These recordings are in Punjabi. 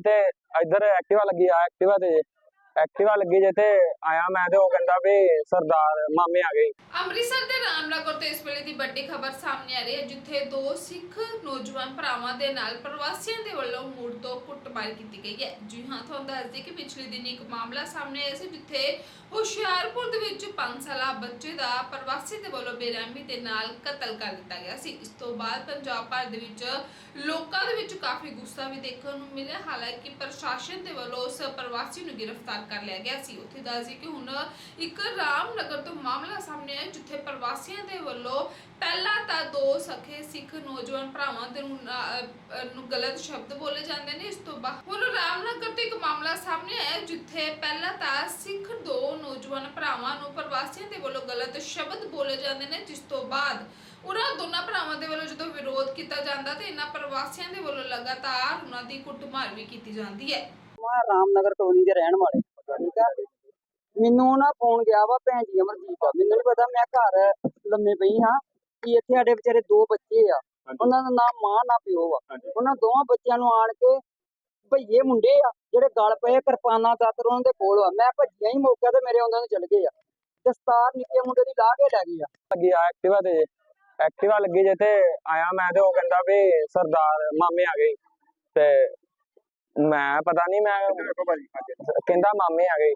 ਤੇ ਇੱਧਰ ਐਕਟਿਵਾ ਲੱਗੀ ਆ, ਐਕਟਿਵਾ ਤੇ। ਐਕਟਿਵਾ ਲੱਗੀ ਜੇ ਤੇ ਆਇਆ ਮੈਂ ਤੇ ਉਹ ਕਹਿੰਦਾ ਵੀ ਸਰਦਾਰ ਮਾਮੇ ਆ ਗਏ। ਅੰਮ੍ਰਿਤਸਰ ਦੇ ਰਾਮਨਗਰ ਤੋਂ ਇਸ ਵੇਲੇ ਦੀ ਵੱਡੀ ਖਬਰ ਸਾਹਮਣੇ ਆ ਰਹੀ ਹੈ, ਜਿੱਥੇ ਦੋ ਸਿੱਖ ਨੌਜਵਾਨ ਭਰਾਵਾਂ ਦੇ ਨਾਲ ਪ੍ਰਵਾਸੀਆਂ ਦੇ ਵੱਲੋਂ ਮੁੜ ਤੋਂ ਕੁੱਟਮਾਰ ਕੀਤੀ ਗਈ ਹੈ। ਜੀ ਹਾਂ, ਤੁਹਾਨੂੰ ਦੱਸ ਦਈਏ ਕਿ ਪਿਛਲੇ ਦਿਨ ਇੱਕ ਮਾਮਲਾ ਸਾਹਮਣੇ ਆਇਆ ਸੀ, ਜਿੱਥੇ ਹੁਸ਼ਿਆਰਪੁਰ 5 ਸਾਲਾ ਬੱਚੇ ਦਾ ਪ੍ਰਵਾਸੀ ਦੇ ਵੱਲੋਂ ਬੇਰਹਿਮੀ ਦੇ ਨਾਲ ਕਤਲ ਕਰ ਦਿੱਤਾ ਗਿਆ ਸੀ। ਇਸ ਤੋਂ ਬਾਅਦ ਪੰਜਾਬ ਭਰ ਦੇ ਵਿੱਚ ਲੋਕਾਂ ਦੇ ਵਿੱਚ ਕਾਫੀ ਗੁੱਸਾ ਵੀ ਦੇਖਣ ਨੂੰ ਮਿਲਿਆ। ਹਾਲਾਂਕਿ ਪ੍ਰਸ਼ਾਸਨ ਦੇ ਵੱਲੋਂ ਉਸ ਪ੍ਰਵਾਸੀ ਨੂੰ ਗ੍ਰਿਫਤਾਰ ਕਰ ਲਿਆ ਗਿਆ ਸੀ। ਉੱਥੇ ਦੱਸ ਕਿ ਹੁਣ ਇੱਕ ਰਾਮਨਗਰ ਤੋਂ ਮਾਮਲਾ ਸਾਹਮਣੇ ਆਇਆ, ਜਿੱਥੇ ਪ੍ਰਵਾਸੀਆਂ ਦੇ ਵੱਲੋਂ ਪਹਿਲਾਂ ਤਾਂ ਦੋ ਸਖੇ ਸਿੱਖ ਨੌਜਵਾਨ ਭਰਾਵਾਂ ਦੇ ਨੂੰ ਗਲਤ ਸ਼ਬਦ ਬੋਲੇ ਜਾਂਦੇ ਨੇ। ਇਸ ਤੋਂ ਬਾਅਦ ਹੁਣ ਰਾਮਨਗਰ ਤੋਂ ਇੱਕ ਮਾਮਲਾ ਸਾਹਮਣੇ ਆਇਆ, ਜਿੱਥੇ ਪਹਿਲਾਂ ਤਾਂ ਸਿੱਖ ਦੋ ਨੌਜਵਾਨ ਭਰਾਵਾਂ ਨੂੰ ਪ੍ਰਵਾਸੀਆਂ ਦੇ ਵੱਲੋਂ ਗਲਤ ਸ਼ਬਦ ਬੋਲੇ ਜਾਂਦੇ ਨੇ ਜਿਸ ਤੋਂ ਬਾਅਦ ਉਹਨਾਂ ਦੋਨਾਂ ਭਰਾਵਾਂ ਦੇ ਵੱਲੋਂ ਜਦੋਂ ਵਿਰੋਧ ਕੀਤਾ ਜਾਂਦਾ ਤੇ ਇਹਨਾਂ ਪ੍ਰਵਾਸੀਆਂ ਦੇ ਵੱਲੋਂ ਲਗਾਤਾਰ ਉਹਨਾਂ ਦੀ ਕੁੱਟਮਾਰ ਵੀ ਕੀਤੀ ਜਾਂਦੀ ਹੈ। ਮੈਂ ਰਾਮਨਗਰ ਕਲੋਨੀ ਦੇ ਰਹਿਣ ਵਾਲੇ ਠੀਕ ਆ? ਮੈਨੂੰ ਨਾ ਫੋਨ ਗਿਆ ਵਾ ਭੈਣ ਜੀ ਅਮਰਜੀਤ ਦਾ ਮੈਨੂੰ ਨਹੀਂ ਪਤਾ ਮੈਂ ਘਰ ਲੰਮੇ ਪਈ ਹਾਂ ਕਿ ਇੱਥੇ ਸਾਡੇ ਵਿਚਾਰੇ ਦੋ ਬੱਚੇ ਆ। ਉਹਨਾਂ ਦਾ ਨਾਮ ਮਾਂ ਨਾ ਪਿਓ ਆ। ਉਹਨਾਂ ਦੋਵਾਂ ਬੱਚਿਆਂ ਨੂੰ ਆਣ ਕੇ ਭਈਏ ਮੁੰਡੇ ਆ ਜਿਹੜੇ ਗਲ ਪਏ ਕਿਰਪਾਨਾਂ ਦਾਤਰ ਉਹਨਾਂ ਦੇ ਕੋਲ ਆ। ਮੈਂ ਭੱਜਿਆ ਹੀ ਮੌਕੇ ਤੇ ਮੇਰੇ ਉਹਨਾਂ ਨੂੰ ਚਲ ਗਏ ਆ। ਦਸਤਾਰ ਨਿੱਕੇ ਮੁੰਡੇ ਦੀ ਲਾ ਕੇ ਲੈ ਗਏ ਆ। ਲੱਗੀ ਆ ਐਕਟਿਵਾ ਤੇ। ਐਕਟਿਵਾ ਲੱਗੀ ਜੇ ਤੇ ਆਇਆ ਮੈਂ ਤੇ ਉਹ ਕਹਿੰਦਾ ਵੀ ਸਰਦਾਰ ਮਾਮੇ ਆ ਗਏ। ਤੇ ਮੈਂ ਪਤਾ ਨਹੀਂ ਮੈਂ ਕਹਿੰਦਾ ਮਾਮੇ ਆ ਗਏ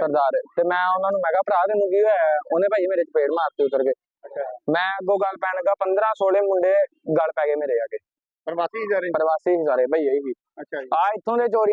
ਸਰਦਾਰ। ਤੇ ਮੈਂ ਉਹਨਾਂ ਨੂੰ ਮੈਂ ਕਿਹਾ ਭਰਾ ਤੈਨੂੰ ਕੀ ਹੋਇਆ? ਉਹਨੇ ਭਾਈ ਮੇਰੇ ਚਪੇੜ ਮਾਰਤੀ ਉਤਰ ਕੇ। ਮੈਂ ਅੱਗੋਂ ਗੱਲ ਪੈਣ ਲੱਗਾ 15 16 ਮੁੰਡੇ ਗੱਲ ਪੈ ਗਏ ਮੇਰੇ ਆ ਕੇ ਪ੍ਰਵਾਸੀ ਜਾ ਰਹੇ ਪ੍ਰਵਾਸੀ ਸੀ ਸਾਰੇ ਭਈਏ ਹੀ ਅੱਛਾ ਜੀ। ਆ ਇੱਥੋਂ ਦੇ ਚੋਰੀਆਂ